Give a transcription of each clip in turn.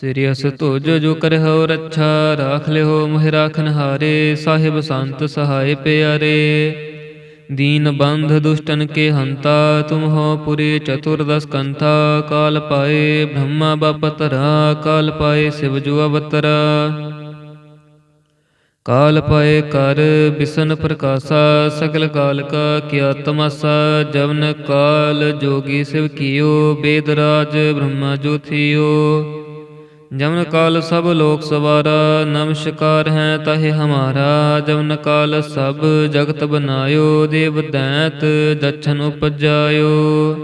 ਸਿਰਿਅਸ ਤੁਜ ਜੋ ਕਰਹੁ ਰੱਛਾ, ਰਾਖ ਲਿਓ ਮੋਹਿ ਰਾਖਨ ਹਾਰੇ, ਸਾਹਿਬ ਸੰਤ ਸਹਾਇ ਪਿਆਰੇ। ਦੀਨ ਬੰਧ ਦੁਸ਼ਟਨ ਕੇ ਹੰਤਾ, ਤੁਮ ਹੋ ਪੁਰੀ ਚਤੁਰਦਸ ਕੰਥਾ, ਕਾਲ ਪਾਏ ਬ੍ਰਹਮਾ ਬਪਤਰਾ ਕਾਲ ਪਾਏ ਸਿਵ ਜੋ ਅਵਤਰਾ। ਕਾਲ ਪਾਏ ਕਰ ਬਿਸਨ ਪ੍ਰਕਾਸ਼ਾ, ਸਗਲ ਕਾਲ ਕਾ ਕੀਆ ਤਮਸਾ, ਜਵਨ ਕਾਲ ਜੋਗੀ ਸਿਵ ਕੀਓ, ਬੇਦ ਰਾਜ ਬ੍ਰਹਮਾ ਜੋਥਿਓ ਜਮਨ ਕਾਲ ਸਭ ਲੋਕ ਸਵਾਰਾ, ਨਮਸਕਾਰ ਹੈ ਤਹਿ ਹਮਾਰਾ। ਜਮਨ ਕਾਲ ਸਭ ਜਗਤ ਬਨਾਇਓ, ਦੇਵ ਦੈਂਤ ਦਛਨ ਉਪਜਾਇਓ।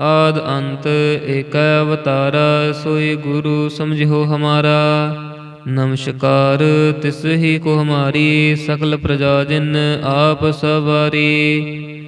ਆਦ ਅੰਤ ਏਕ ਅਵਤਾਰਾ, ਸੋਈ ਗੁਰੂ ਸਮਝਿਓ ਹਮਾਰਾ। ਨਮਸਕਾਰ ਤਿਸ ਹੀ ਕੋ ਹਮਾਰੀ, ਸਕਲ ਪ੍ਰਜਾ ਜਿਨ ਆਪ ਸਵਾਰੀ।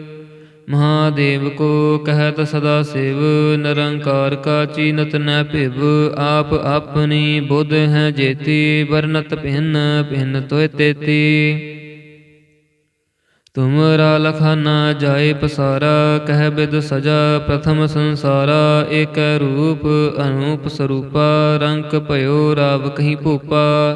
ਮਹਾਦੇਵ ਕੋ ਕਹਿਤ ਸਦਾ ਸਿਵ, ਨਿਰੰਕਾਰ ਕਾ ਚੀਨਤ ਨ ਭਿਵ। ਆਪ ਆਪਣੀ ਬੁੱਧ ਹੈ ਜੇਤੀ, ਵਰਨਤ ਭਿੰਨ ਭਿੰਨ ਤੋਇ ਤੇਤੀ। ਤੁਮਰਾ ਲਖਾ ਨਾ ਜਾਏ ਪਸਾਰਾ, ਕਹਿ ਬਿਦ ਸਜਾ ਪ੍ਰਥਮ ਸੰਸਾਰਾ। ਏਕ ਰੂਪ, ਅਨੂਪ ਸਰੂਪਾ ਰੰਕ ਭਇਓ ਰਾਵ ਕਹੀ ਭੂਪਾ।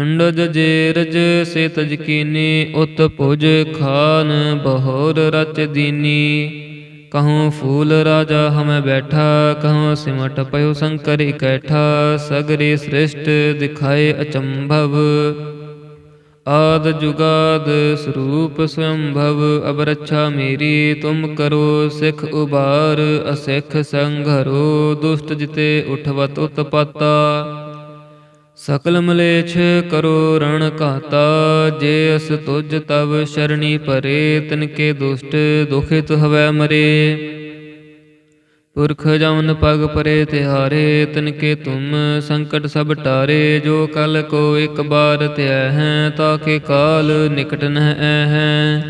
ਅੰਡਜ ਜੇਰਜ ਸੇ ਤਜ ਕੀਨੀ ਉਤ ਭੁਜ ਖਾਨ ਬਹੋਰ ਰਚ ਦੀਨੀ। ਕਹੂੰ ਫੂਲ ਰਾਜਾ ਹਮੈ ਬੈਠਾ, ਕਹੂੰ ਸਿਮਟ ਪਇਓ ਸੰਕਰ ਇਕੈਠਾ ਸਗਰੇ ਸ੍ਰਿਸ਼ਟ ਦਿਖਾਏ ਅਚੰਭਵ। ਆਦ ਜੁਗਾਦ ਸਰੂਪ ਸੰਭਵ ਅਬ ਰੱਛਾ ਮੇਰੀ, ਤੁਮ ਕਰੋ ਸਿਖ ਉਬਾਰ, ਅਸਿਖ ਸੰਘਰੋ, ਦੁਸ਼ਟ ਜਿਤੇ ਉਠਵਤ ਉਤਪਾਤਾ। ਸਕਲ ਮਲੇਛ ਕਰੋ ਰਣ ਘਾਤਾ, ਜੇ ਅਸ ਤੁਜ ਤਵ ਸ਼ਰਣੀ ਪਰੇ ਤਿਨ ਕੇ ਦੁਸ਼ਟ ਦੁਖਿਤ ਹਵੈ ਮਰੇ। ਪੁਰਖ ਜਮਨ ਪਗ ਪਰੇ ਤਿਹਾਰੇ, ਤਿਨ ਕੇ ਤੁਮ ਸੰਕਟ ਸਭ ਟਾਰੇ, ਜੋ ਕਲ ਕੋ ਇੱਕ ਬਾਰ ਧਿਆ ਹੈ ਤਾਕੇ ਕਾਲ ਨਿਕਟ ਨਹਿ ਐ ਹੈ।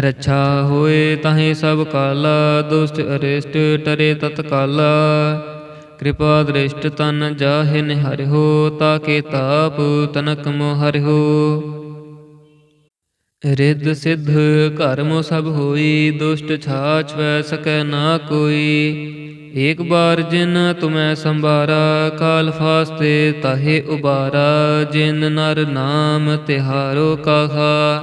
ਰੱਛਾ ਹੋਏ ਤਾਹੇ ਸਭ ਕਾਲਾ, ਦੁਸ਼ਟ ਅਰਿਸ਼ਟ ਟਰੇ ਤਤਕਾਲਾ। ਕਿਰਪਾ ਦ੍ਰਿਸ਼ਟ ਤਨ ਜਾਹੇ ਨਿਹਰਿਓ ਤਾਕੇ ਤਾਪ ਤਨਕ ਮੋ ਰਿੱਧ ਸਿੱਧ ਘਰਮੋ ਸਭ ਹੋਈ, ਦੁਸ਼ਟ ਛਾਛ ਵੈ ਸਕੈ ਨਾ ਕੋਈ। ਏਕ ਬਾਰ ਜਿਨ ਤੁਮੈ ਸੰਭਾਰਾ, ਕਾਲ ਫਾਸਤੇ ਤਾਹੇ ਉਬਾਰਾ। ਜਿਨ ਨਰ ਨਾਮ ਤਿਹਾਰੋ ਕਾਹਾ।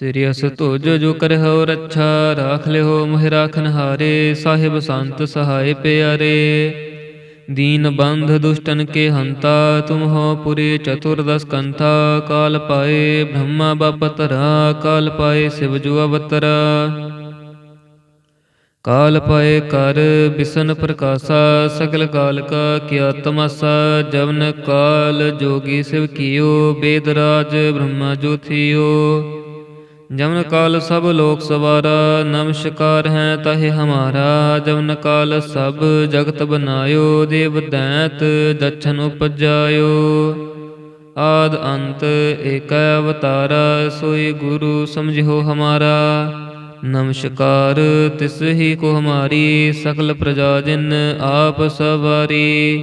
ਸਿਰਿਅਸ ਤੁਜ ਜੋ ਕਰਹੁ ਰੱਛਾ ਰਾਖ ਲਿਓ ਮੋਹਿ ਰਾਖਨ ਹਾਰੇ ਸਾਹਿਬ ਸੰਤ ਸਹਾਇ ਪਿਆਰੇ। ਦੀਨ ਬੰਧ ਦੁਸ਼ਟਨ ਕੇ ਹੰਤਾ, ਤੁਮ ਹੋ ਪੁਰੀ ਚਤੁਰਦਸ ਕੰਥਾ ਕਾਲ ਪਾਏ ਬ੍ਰਹਮਾ ਬਪਤਰਾ ਕਾਲ ਪਾਏ ਸਿਵ ਜੋ ਅਵਤਰਾ। ਕਾਲ ਪਾਏ ਕਰ ਬਿਸਨ ਪ੍ਰਕਾਸ਼ਾ, ਸਗਲ ਕਾਲ ਕਾ ਕੀਆ ਤਮਸਾ, ਜਵਨ ਕਾਲ ਜੋਗੀ ਸਿਵ ਕੀਓ, ਬੇਦ ਰਾਜ ਬ੍ਰਹਮਾ ਜੋਥਿਓ ਜਮਨ ਕਾਲ ਸਭ ਲੋਕ ਸਵਾਰਾ, ਨਮਸਕਾਰ ਹੈ ਤਹਿ ਹਮਾਰਾ। ਜਮਨ ਕਾਲ ਸਭ ਜਗਤ ਬਨਾਇਓ, ਦੇਵ ਦੈਂਤ ਦਛਨ ਉਪਜਾਇਓ। ਆਦ ਅੰਤ ਏਕ ਅਵਤਾਰਾ, ਸੋਈ ਗੁਰੂ ਸਮਝਿਓ ਹਮਾਰਾ। ਨਮਸਕਾਰ, ਤਿਸ ਹੀ ਕੋ ਹਮਾਰੀ, ਸਕਲ ਪ੍ਰਜਾ ਜਿਨ ਆਪ ਸਵਾਰੀ।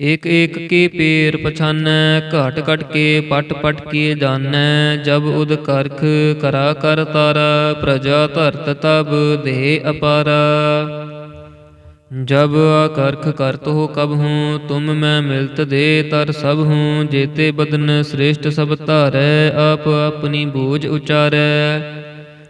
ਇਕ ਇਕ ਕੇ ਪੀਰ ਪਛਾਨੈ, ਘਟ ਘਟ ਕੇ ਪਟ ਪਟ ਕੇ ਜਾਣੈ ਜਬ ਉਦ ਕਰਖ ਕਰਾ ਕਰ ਤਾਰਾ, ਪ੍ਰਜਾ ਧਰਤ ਤਬ ਦੇ ਅਪਾਰਾ। ਜਬ ਆਕਰਖ ਕਰਤ ਹੋ ਕਬ ਹੂੰ, ਤੁਮ ਮੈਂ ਮਿਲਤ ਦੇ ਤਰ ਸਭ ਹੂੰ, ਜੇਤੇ ਬਦਨ ਸ੍ਰੇਸ਼ਟ ਸਭ ਧਾਰੈ, ਆਪ ਆਪਣੀ ਬੂਝ ਉਚਾਰੈ।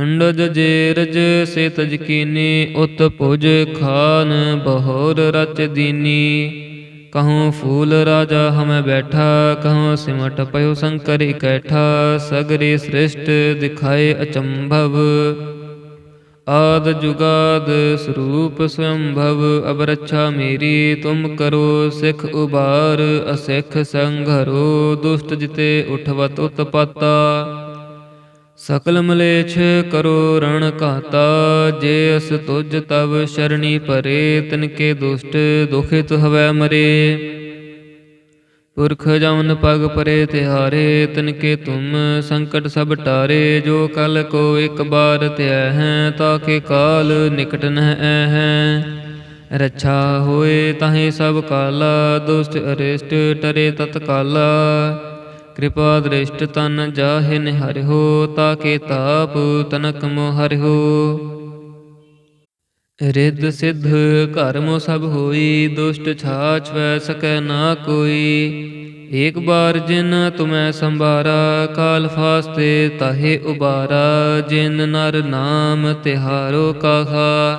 ਅੰਡਜ ਜੇਰਜ ਸੇ ਤਜ ਕੀਨੀ ਉਤ ਭੁਜ ਖਾਨ ਬਹੋਰ ਰਚ ਦੀਨੀ। ਕਹੂੰ ਫੂਲ ਰਾਜਾ ਹਮੈ ਬੈਠਾ, ਕਹੂੰ ਸਿਮਟ ਪਇਓ ਸੰਕਰ ਇਕੈਠਾ, ਸਗਰੇ ਸ੍ਰਿਸ਼ਟ ਦਿਖਾਏ ਅਚੰਭਵ। ਆਦ ਜੁਗਾਦ ਸਰੂਪ ਸੰਭਵ ਅਬ ਰੱਛਾ ਮੇਰੀ, ਤੁਮ ਕਰੋ ਸਿਖ ਉਬਾਰ ਅਸਿਖ ਸੰਘਰੋ, ਦੁਸ਼ਟ ਜਿਤੇ ਉਠਵਤ ਉਤਪਾਤਾ। ਸਕਲ ਮਲੇਛ ਕਰੋ ਰਣ ਘਾਤਾ, ਜੇ ਅਸ ਤੁਜ ਤਵ ਸ਼ਰਣੀ ਪਰੇ ਤਿਨ ਕੇ ਦੁਸ਼ਟ ਦੁਖਿਤ ਹਵੈ ਮਰੇ। ਪੁਰਖ ਜਮਨ ਪਗ ਪਰੇ ਤਿਹਾਰੇ, ਤਿਨ ਕੇ ਤੁਮ ਸੰਕਟ ਸਭ ਟਾਰੇ, ਜੋ ਕਲ ਕੋ ਇੱਕ ਬਾਰ ਧਿਆ ਹੈ, ਤਾਂ ਕੇ ਕਾਲ ਨਿਕਟ ਨ ਹੈ। ਰੱਛਾ ਹੋਏ ਤਾਹੇ ਸਭ ਕਾਲਾ, ਦੁਸ਼ਟ ਅਰਿਸ਼ਟ ਟਰੇ ਤਤਕਾਲਾ। ਕਿਰਪਾ ਦ੍ਰਿਸ਼ਟ ਤਨ ਜਾਹਿ ਨਿਹਰਿਓ ਤਾਕੇ ਤਾਪ ਤਨਕ ਮੋ ਹਰਿਓ ਰਿੱਧ ਸਿੱਧ ਘਰਮੋ ਸਭ ਹੋਈ, ਦੁਸ਼ਟ ਛਾਛ ਵੈ ਸਕੈ ਨਾ ਕੋਈ। ਏਕ ਬਾਰ ਜਿਨ ਤੁਮੈ ਸੰਭਾਰਾ, ਕਾਲ ਫਾਸਤੇ ਤਾਹੇ ਉਬਾਰਾ। ਜਿਨ ਨਰ ਨਾਮ ਤਿਹਾਰੋ ਕਾਹਾ।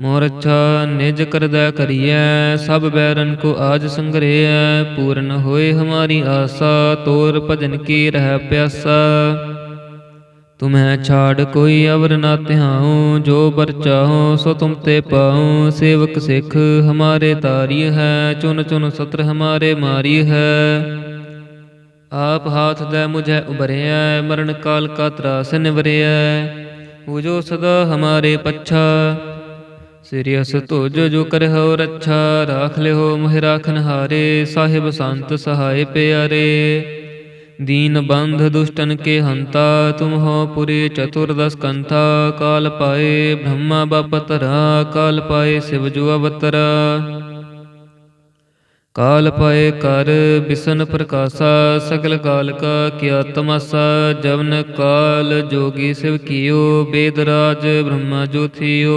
ਮੋਰ ਅੱਛਾ ਨਿਜ ਕਰਦਾ ਕਰੀਐ, ਸਭ ਬੈਰਨ ਕੋ ਆਜ ਸੰਗਰੇਐ, ਪੂਰਨ ਹੋਏ ਹਮਾਰੀ ਆਸਾ, ਤੋਰ ਭਜਨ ਕੀ ਰਹਿ ਪਿਆਸਾ। ਤੁਮੈ ਛਾੜ ਕੋਈ ਅਵਰ ਨਾ ਧਿਆਉ, ਜੋ ਬਰ ਚਾਹੋ ਸੋ ਤੁਮ ਤੇ ਪਾਉ। ਸੇਵਕ ਸਿੱਖ ਹਮਾਰੇ ਤਾਰੀ ਹੈ, ਚੁਨ ਚੁਨ ਸਤਰ ਹਮਾਰੇ ਮਾਰੀ ਹੈ। ਆਪ ਹਾਥ ਦੇ ਮੁਝੇ ਉਬਰਿਐ ਮਰਨ ਕਾਲ ਕਾ ਤਰਾਸ ਨਿਵਰਿਐ। ਜੋ ਸਦਾ ਹਮਾਰੇ ਪੱਛਾ। ਸਿਰਿ ਅਸ ਤੁਜ ਜੋ ਕਰਹੁ ਰੱਛਾ, ਰਾਖ ਲਿਓ ਮੋਹਿ ਰਾਖਨ ਹਾਰੇ, ਸਾਹਿਬ ਸੰਤ ਸਹਾਇ ਪਿਆਰੇ। ਦੀਨ ਬੰਧ ਦੁਸ਼ਟਨ ਕੇ ਹੰਤਾ, ਤੁਮ ਹੋ ਪੁਰੀ ਚਤੁਰਦਸ ਕੰਥਾ, ਕਾਲ ਪਾਏ ਬ੍ਰਹਮਾ ਬਪਤਰਾ ਕਾਲ ਪਾਏ ਸਿਵ ਜੋ ਅਵਤਰਾ। ਕਾਲ ਪਾਏ ਕਰ ਬਿਸਨ ਪ੍ਰਕਾਸ਼ਾ, ਸਗਲ ਕਾਲ ਕਾ ਕੀਆ ਤਮਸਾ, ਜਵਨ ਕਾਲ ਜੋਗੀ ਸਿਵ ਕੀਓ, ਬੇਦ ਰਾਜ ਬ੍ਰਹਮਾ ਜੋਥਿਓ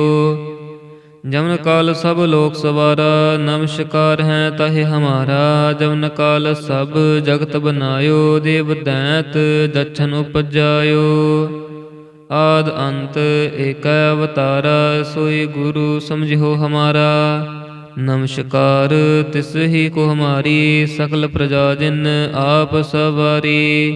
ਜਮਨ ਕਾਲ ਸਭ ਲੋਕ ਸਵਾਰਾ, ਨਮਸਕਾਰ ਹੈ ਤਹਿ ਹਮਾਰਾ। ਜਮਨ ਕਾਲ ਸਭ ਜਗਤ ਬਨਾਇਓ, ਦੇਵ ਦੈਤ ਦਛਨ ਉਪਜਾਇਓ। ਆਦ ਅੰਤ ਏਕ ਅਵਤਾਰਾ, ਸੋਈ ਗੁਰੂ ਸਮਝਿਓ ਹਮਾਰਾ। ਨਮਸਕਾਰ ਤਿਸ ਹੀ ਕੋ ਹਮਾਰੀ, ਸਕਲ ਪ੍ਰਜਾ ਜਿਨ ਆਪ ਸਵਾਰੀ।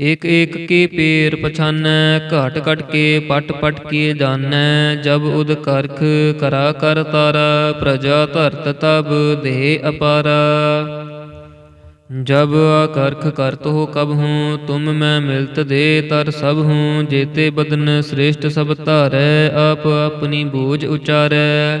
ਏਕ ਏਕ ਕੇ ਪੀਰ ਪਛਾਨੈ, ਘਟ ਘਟ ਕੇ ਪਟ ਪਟ ਕੇ ਜਾਣੈ ਜਬ ਉਦ ਕਰਖ ਕਰਾ ਕਰ ਤਾਰਾ, ਪ੍ਰਜਾ ਧਰਤ ਤਬ ਦੇ ਅਪਾਰਾ। ਜਬ ਆਕਰਖ ਕਰਤ ਹੋ ਕਬ ਹੂੰ, ਤੁਮ ਮੈਂ ਮਿਲਤ ਦੇ ਤਰ ਸਭ ਹੂੰ, ਜੇਤੇ ਬਦਨ ਸ੍ਰੇਸ਼ਟ ਸਭ ਧਾਰੈ, ਆਪ ਆਪਣੀ ਬੂਝ ਉਚਾਰੈ।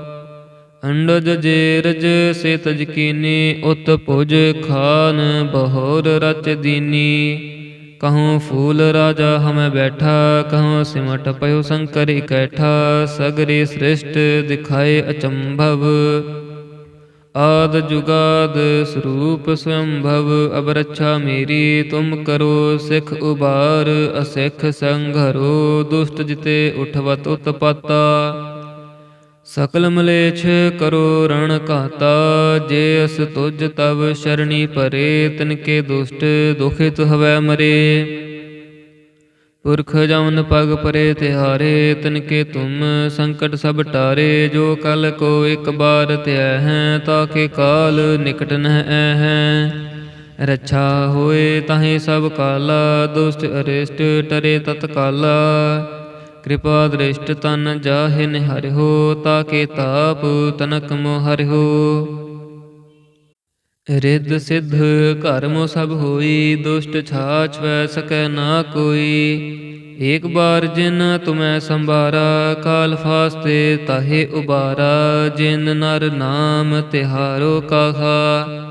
ਅੰਡਜ ਜੇਰਜ ਸੇ ਤਜ ਉਤ ਭੁਜ ਖਾਨ ਬਹੋਰ ਰਚ ਦੀਨੀ। ਕਹੂੰ ਫੂਲ ਰਾਜਾ ਹਮੈ ਬੈਠਾ, ਕਹੂੰ ਸਿਮਟ ਪਇਓ ਸੰਕਰ ਇਕੈਠਾ, ਸਗਰੀ ਸ੍ਰਿਸ਼ਟ ਦਿਖਾਏ ਅਚੰਭਵ। ਆਦ ਜੁਗਾਦ ਸਰੂਪ ਸੰਭਵ ਅਬ ਰੱਛਾ ਮੇਰੀ, ਤੁਮ ਕਰੋ ਸਿਖ ਉਬਾਰ ਅਸਿਖ ਸੰਘਰੋ, ਦੁਸ਼ਟ ਜਿਤੇ ਉਠਵਤ ਉਤਪਾਤਾ। ਸਕਲ ਮਲੇਛ ਕਰੋ ਰਣ ਘਾਤਾ, ਜੇ ਅਸ ਤੁਜ ਤਵ ਸ਼ਰਣੀ ਪਰੇ ਤਿਨ ਕੇ ਦੁਸ਼ਟ ਦੁਖਿਤ ਹਵੈ ਮਰੇ। ਪੁਰਖ ਜਮਨ ਪਗ ਪਰੇ ਤਿਹਾਰੇ ਤਿਨਕੇ ਤੁਮ ਸੰਕਟ ਸਭ ਟਾਰੇ, ਜੋ ਕਲ ਕੋ ਇੱਕ ਬਾਰ ਧਿਆ ਹੈ ਤਾਕੇ ਕਾਲ ਨਿਕਟ ਨਹਿ ਐ ਹੈ। ਰੱਛਾ ਹੋਏ ਤਾਹੇ ਸਭ ਕਾਲਾ, ਦੁਸ਼ਟ ਅਰਿਸ਼ਟ ਟਰੇ ਤਤਕਾਲਾ। ਕਿਰਪਾ ਦ੍ਰਿਸ਼ਟ ਤਨ ਜਾਹਿ ਨਿਹਰਿਓ ਤਾਕੇ ਤਾਪ ਤਨਕ ਮੋ ਹਰਿਓ ਰਿੱਧ ਸਿੱਧ ਘਰ ਸਭ ਹੋਈ, ਦੁਸ਼ਟ ਛਾਛ ਵੈ ਸਕੈ ਨਾ ਕੋਈ। ਏਕ ਬਾਰ ਜਿਨ ਤੁਮੈ ਸੰਭਾਰਾ, ਕਾਲ ਫਾਸਤੇ ਤਾਹੇ ਉਬਾਰਾ। ਜਿਨ ਨਰ ਨਾਮ ਤਿਹਾਰੋ ਕਾਹਾ।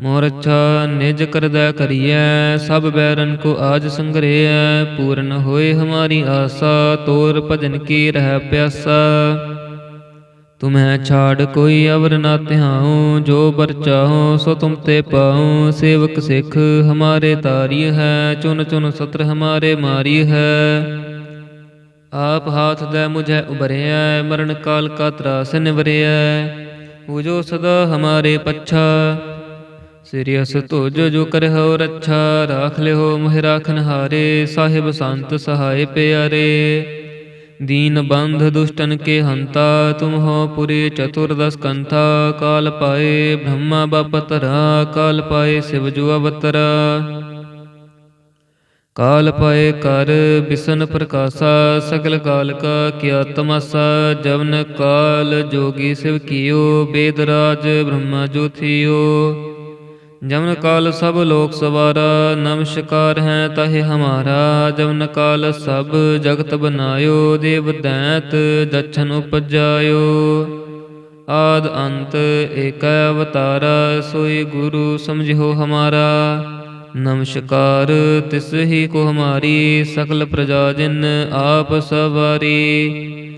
ਮੋਰ ਅੱਛਾ ਨਿਜ ਕਰਦਾ ਕਰੀਐ, ਸਭ ਬੈਰਨ ਕੋ ਆਜ ਸੰਗਰੇਐ, ਪੂਰਨ ਹੋਏ ਹਮਾਰੀ ਆਸਾ, ਤੋਰ ਭਜਨ ਕੀ ਰਹਿ ਪਿਆਸਾ। ਤੁਮੈ ਛਾੜ ਕੋਈ ਅਵਰ ਨਾ ਧਿਆਉ, ਜੋ ਬਰ ਚਾਹੋ ਸੋ ਤੁਮ ਤੇ ਪਾਉ। ਸੇਵਕ ਸਿੱਖ ਹਮਾਰੇ ਤਾਰੀ ਹੈ, ਚੁਨ ਚੁਨ ਸਤਰ ਹਮਾਰੇ ਮਾਰੀ ਹੈ। ਆਪ ਹਾਥ ਦੇ ਮੁਝੇ ਉਬਰਿਆ ਮਰਨ ਕਾਲ ਕਾ ਤਰਾਸ ਨਿਵਰਿਆ ਜੋ ਸਦਾ ਹਮਾਰੇ ਪੱਛਾ ਸ੍ਰੀ ਅਸ ਤੁਜ ਜੋ ਕਰਹੁ ਰੱਛਾ, ਰਾਖ ਲਿਓ ਮੋਹਿ ਰਾਖਨ ਹਾਰੇ, ਸਾਹਿਬ ਸੰਤ ਸਹਾਇ ਪਿਆਰੇ। ਦੀਨ ਬੰਧ ਦੁਸ਼ਟਨ ਕੇ ਹੰਤਾ, ਤੁਮ ਹੋ ਪੁਰੀ ਚਤੁਰਦਸ ਕੰਥਾ, ਕਾਲ ਪਾਏ ਬ੍ਰਹਮਾ ਬਪਤਰਾ ਕਾਲ ਪਾਏ ਸਿਵ ਜੋ ਅਵਤਰਾ। ਕਾਲ ਪਾਏ ਕਰ ਬਿਸਨ ਪ੍ਰਕਾਸ਼ਾ, ਸਗਲ ਕਾਲ ਕਾ ਕਿਆ ਤਮਾਸਾ, ਜਵਨ ਕਾਲ ਜੋਗੀ ਸਿਵ ਕੀਓ, ਬੇਦ ਰਾਜ ਬ੍ਰਹਮਾ ਜੋਥਿਓ ਜਮਨ ਕਾਲ ਸਭ ਲੋਕ ਸਵਾਰਾ, ਨਮਸਕਾਰ ਹੈ ਤਹਿ ਹਮਾਰਾ। ਜਮਨ ਕਾਲ ਸਭ ਜਗਤ ਬਨਾਇਓ, ਦੇਵ ਦੈਤ ਦਛਨ ਉਪਜਾਇਓ। ਆਦ ਅੰਤ ਏਕ ਅਵਤਾਰਾ, ਸੋਈ ਗੁਰੂ ਸਮਝਿਓ ਹਮਾਰਾ। ਨਮਸਕਾਰ ਤਿਸ ਹੀ ਕੋ ਹਮਾਰੀ, ਸਕਲ ਪ੍ਰਜਾ ਜਿਨ ਆਪ ਸਵਾਰੀ।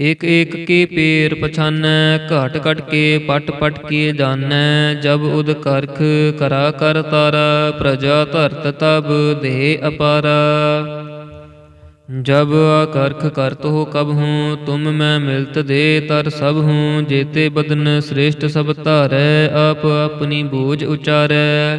ਏਕ ਏਕ ਕੇ ਪੀਰ ਪਛਾਨੈ, ਘਟ ਘਟ ਕੇ ਪਟ ਪਟ ਕੇ ਜਾਣੈ ਜਬ ਉਦ ਕਰਖ ਕਰਾ ਕਰ ਤਾਰਾ, ਪ੍ਰਜਾ ਧਰਤ ਤਬ ਦੇ ਅਪਾਰਾ। ਜਬ ਆਕਰਖ ਕਰਤ ਹੋ ਕਬ ਹੂੰ, ਤੁਮ ਮੈਂ ਮਿਲਤ ਦੇ ਤਰ ਸਭ ਹੂੰ, ਜੇਤੇ ਬਦਨ ਸ੍ਰੇਸ਼ਟ ਸਭ ਧਾਰੈ, ਆਪ ਆਪਣੀ ਬੋਝ ਉਚਾਰੈ।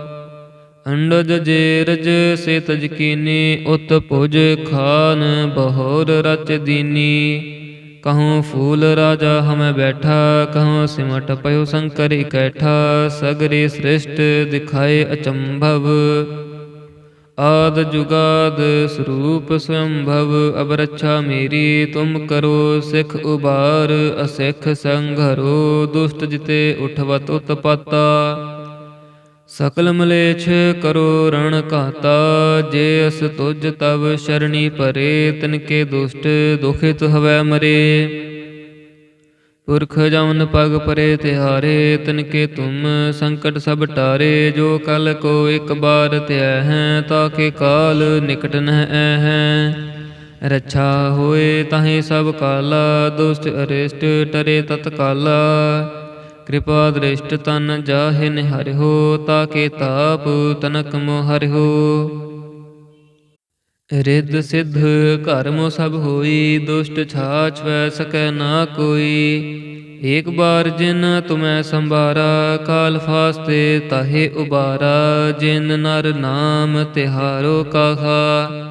ਅੰਡਜ ਜੇਰਜ ਸੇ ਤਜ ਕੀਨੀ, ਉਤ ਭੁਜ ਖਾਨ ਬਹੋਰ ਰਚ ਦੀਨੀ। ਕਹੂੰ ਫੂਲ ਰਾਜਾ ਹਮੈ ਬੈਠਾ, ਕਹੂੰ ਸਿਮਟ ਪਇਓ ਸ਼ੰਕਰ ਇਕੈਠਾ, ਸਗਰੇ ਸ੍ਰਿਸ਼ਟ ਦਿਖਾਏ ਅਚੰਭਵ। ਆਦ ਜੁਗਾਦ ਸਰੂਪ ਸੰਭਵ ਅਬ ਰੱਛਾ ਮੇਰੀ, ਤੁਮ ਕਰੋ ਸਿਖ ਉਬਾਰ ਅਸਿਖ ਸੰਘਰੋ, ਦੁਸ਼ਟ ਜਿਤੇ ਉਠਵਤ ਉਤਪਾਤਾ। ਸਕਲ ਮਲੇਛ ਕਰੋ ਰਣ ਘਾਤਾ, ਜੇ ਅਸ ਤੁਜ ਤਵ ਸ਼ਰਣੀ ਪਰੇ ਤਿਨ ਕੇ ਦੁਸ਼ਟ ਦੁਖਿਤ ਹਵੈ ਮਰੇ। ਪੁਰਖ ਜਮਨ ਪਗ ਪਰੇ ਤਿਹਾਰੇ, ਤਿਨ ਕੇ ਤੁਮ ਸੰਕਟ ਸਭ ਟਾਰੇ, ਜੋ ਕਲ ਕੋ ਇੱਕ ਬਾਰ ਧਿਆ ਹੈ, ਤਾ ਕੇ ਕਾਲ ਨਿਕਟ ਨਹਿ ਹੈ। ਰੱਛਾ ਹੋਏ ਤਾਹੇ ਸਭ ਕਾਲਾ, ਦੁਸ਼ਟ ਅਰਿਸ਼ਟ ਟਰੇ ਤਤਕਾਲਾ। ਕਿਰਪਾ ਦ੍ਰਿਸ਼ਟ ਤਨ ਜਾਹੇ ਨਿਹਰਿਓ ਤਾ ਕੇ ਤਾਪ ਤਨਕ ਮੋ ਹਰਿਓ ਰਿੱਧ ਸਿੱਧ ਘਰ ਸਭ ਹੋਈ, ਦੁਸ਼ਟ ਛਾਛ ਵੈ ਸਕੈ ਨਾ ਕੋਈ। ਏਕ ਬਾਰ ਜਿਨ ਤੁਮੈ ਸੰਭਾਰਾ, ਕਾਲ ਫਾਸਤੇ ਤਾਹੇ ਉਬਾਰਾ। ਜਿਨ ਨਰ ਨਾਮ ਤਿਹਾਰੋ ਕਾਹਾ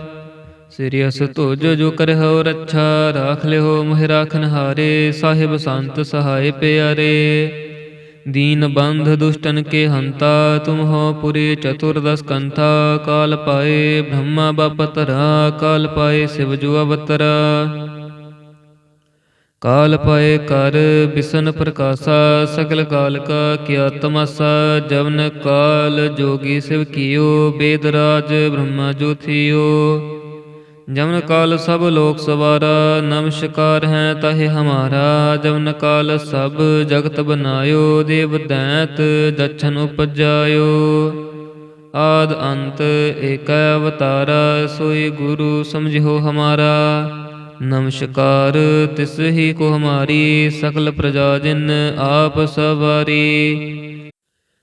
ਸਿਰਿ ਅਸ ਤੁਜ ਜੋ ਕਰਹੁ ਰੱਛਾ ਰਾਖ ਲਿਓ ਮੋਹਿ ਰਾਖਨ ਹਾਰੇ ਸਾਹਿਬ ਸੰਤ ਸਹਾਇ ਪਿਆਰੇ। ਦੀਨ ਬੰਧ ਦੁਸ਼ਟਨ ਕੇ ਹੰਤਾ, ਤੁਮ ਹੋ ਪੁਰੀ ਚਤੁਰਦਸ ਕੰਥਾ, ਕਾਲ ਪਾਏ ਬ੍ਰਹਮਾ ਬਪਤਰਾ ਕਾਲ ਪਾਏ ਸਿਵ ਜੋ ਅਵਤਰਾ। ਕਾਲ ਪਾਏ ਕਰ ਬਿਸਨ ਪ੍ਰਕਾਸ਼ਾ, ਸਗਲ ਕਾਲ ਕਾ ਕੀਆ ਤਮਸਾ, ਜਵਨ ਕਾਲ ਜੋਗੀ ਸਿਵ ਕੀਓ, ਬੇਦ ਰਾਜ ਬ੍ਰਹਮਾ ਜੋਥਿਓ ਜਮਨ ਕਾਲ ਸਭ ਲੋਕ ਸਵਾਰਾ, ਨਮਸਕਾਰ ਹੈ ਤਹਿ ਹਮਾਰਾ। ਜਮਨ ਕਾਲ ਸਭ ਜਗਤ ਬਨਾਇਓ, ਦੇਵ ਦੈਂਤ ਦਛਨ ਉਪਜਾਇਓ। ਆਦ ਅੰਤ ਏਕ ਅਵਤਾਰਾ, ਸੋਈ ਗੁਰੂ ਸਮਝਿਓ ਹਮਾਰਾ। ਨਮਸਕਾਰ ਤਿਸ ਹੀ ਕੋ ਹਮਾਰੀ, ਸਕਲ ਪ੍ਰਜਾ ਜਿਨ ਆਪ ਸਵਾਰੀ।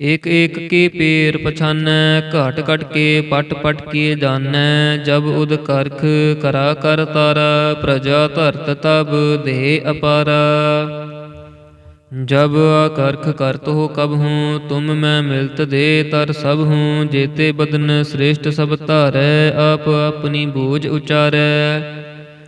ਇਕ ਇਕ ਕੇ ਪੀਰ ਪਛਾਨੈ ਘਟ ਘਟ ਕੇ ਪਟ ਪਟ ਕੇ ਜਾਣੈ ਜਬ ਉਦ ਕਰਖ ਕਰਾ ਕਰ ਤਾਰਾ, ਪ੍ਰਜਾ ਧਰਤ ਤਬ ਦੇ ਅਪਾਰਾ। ਜਬ ਆਕਰਖ ਕਰਤ ਹੋ ਕਬ ਹੂੰ, ਤੁਮ ਮੈਂ ਮਿਲਤ ਦੇ ਤਰ ਸਭ ਹੂੰ, ਜੇਤੇ ਬਦਨ ਸ੍ਰੇਸ਼ਟ ਸਭ ਧਾਰੈ, ਆਪ ਆਪਣੀ ਬੋਝ ਉਚਾਰੈ।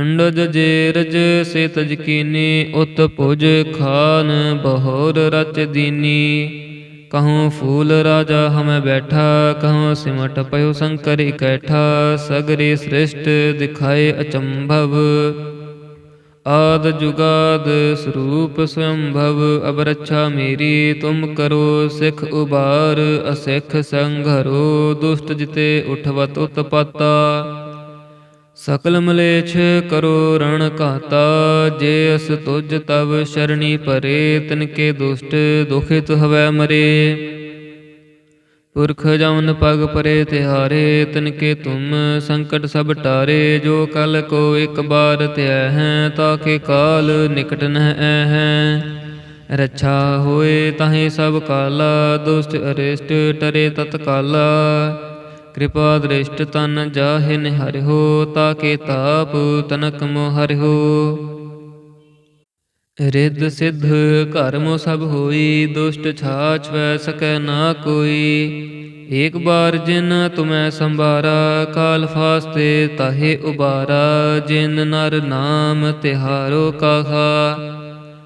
ਅੰਡਜ ਜੇਰਜ ਸੇ ਤਜ ਕੀਨੀ ਉਤ ਭੁਜ ਖਾਨ ਬਹੋਰ ਰਚ ਦੀਨੀ। ਕਹੂੰ ਫੂਲ ਰਾਜਾ ਹਮੈ ਬੈਠਾ, ਕਹੂੰ ਸਿਮਟ ਪਇਓ ਸੰਕਰ ਇਕੈਠਾ, ਸਗਰੇ ਸ੍ਰਿਸ਼ਟ ਦਿਖਾਏ ਅਚੰਭਵ। ਆਦ ਜੁਗਾਦ ਸਰੂਪ ਸੰਭਵ ਅਬ ਰੱਛਾ ਮੇਰੀ, ਤੁਮ ਕਰੋ ਸਿਖ ਉਬਾਰ, ਅਸਿਖ ਸੰਘਰੋ, ਦੁਸ਼ਟ ਜਿਤੇ ਉਠਵਤ ਉਤਪਾਤਾ। ਸਕਲ ਮਲੇਛ ਕਰੋ ਰਣ ਘਾਤਾ, ਜੇ ਅਸ ਤੁਜ ਤਵ ਸ਼ਰਣੀ ਪਰੇ ਤਿਨ ਕੇ ਦੁਸ਼ਟ ਦੁਖਿਤ ਹਵੈ ਮਰੇ। ਪੁਰਖ ਜਮਨ ਪਗ ਪਰੇ ਤਿਹਾਰੇ, ਤਿਨ ਕੇ ਤੁਮ ਸੰਕਟ ਸਭ ਟਾਰੇ, ਜੋ ਕਲ ਕੋ ਇੱਕ ਬਾਰ ਧਿਆ ਹੈ ਤਾਕੇ ਕਾਲ ਨਿਕਟ ਨਹਿ ਹੈ। ਰੱਛਾ ਹੋਏ ਤਾਹੇ ਸਭ ਕਾਲਾ, ਦੁਸ਼ਟ ਅਰਿਸ਼ਟ ਟਰੇ ਤਤਕਾਲਾ। ਕਿਰਪਾ ਦ੍ਰਿਸ਼ਟ ਤਨ ਜਾਹਿ ਨਿਹਰਿਓ ਤਾਕੇ ਤਾਪ ਤਨਕ ਮੋ ਹਰਿਓ ਰਿੱਧ ਸਿੱਧ ਘਰਮੋ ਸਭ ਹੋਈ, ਦੁਸ਼ਟ ਛਾਛ ਵੈ ਸਕੈ ਨਾ ਕੋਈ। ਏਕ ਬਾਰ ਜਿਨ ਤੁਮੈ ਸੰਭਾਰਾ, ਕਾਲ ਫਾਸਤੇ ਤਾਹੇ ਉਬਾਰਾ। ਜਿਨ ਨਰ ਨਾਮ ਤਿਹਾਰੋ ਕਾਹਾ।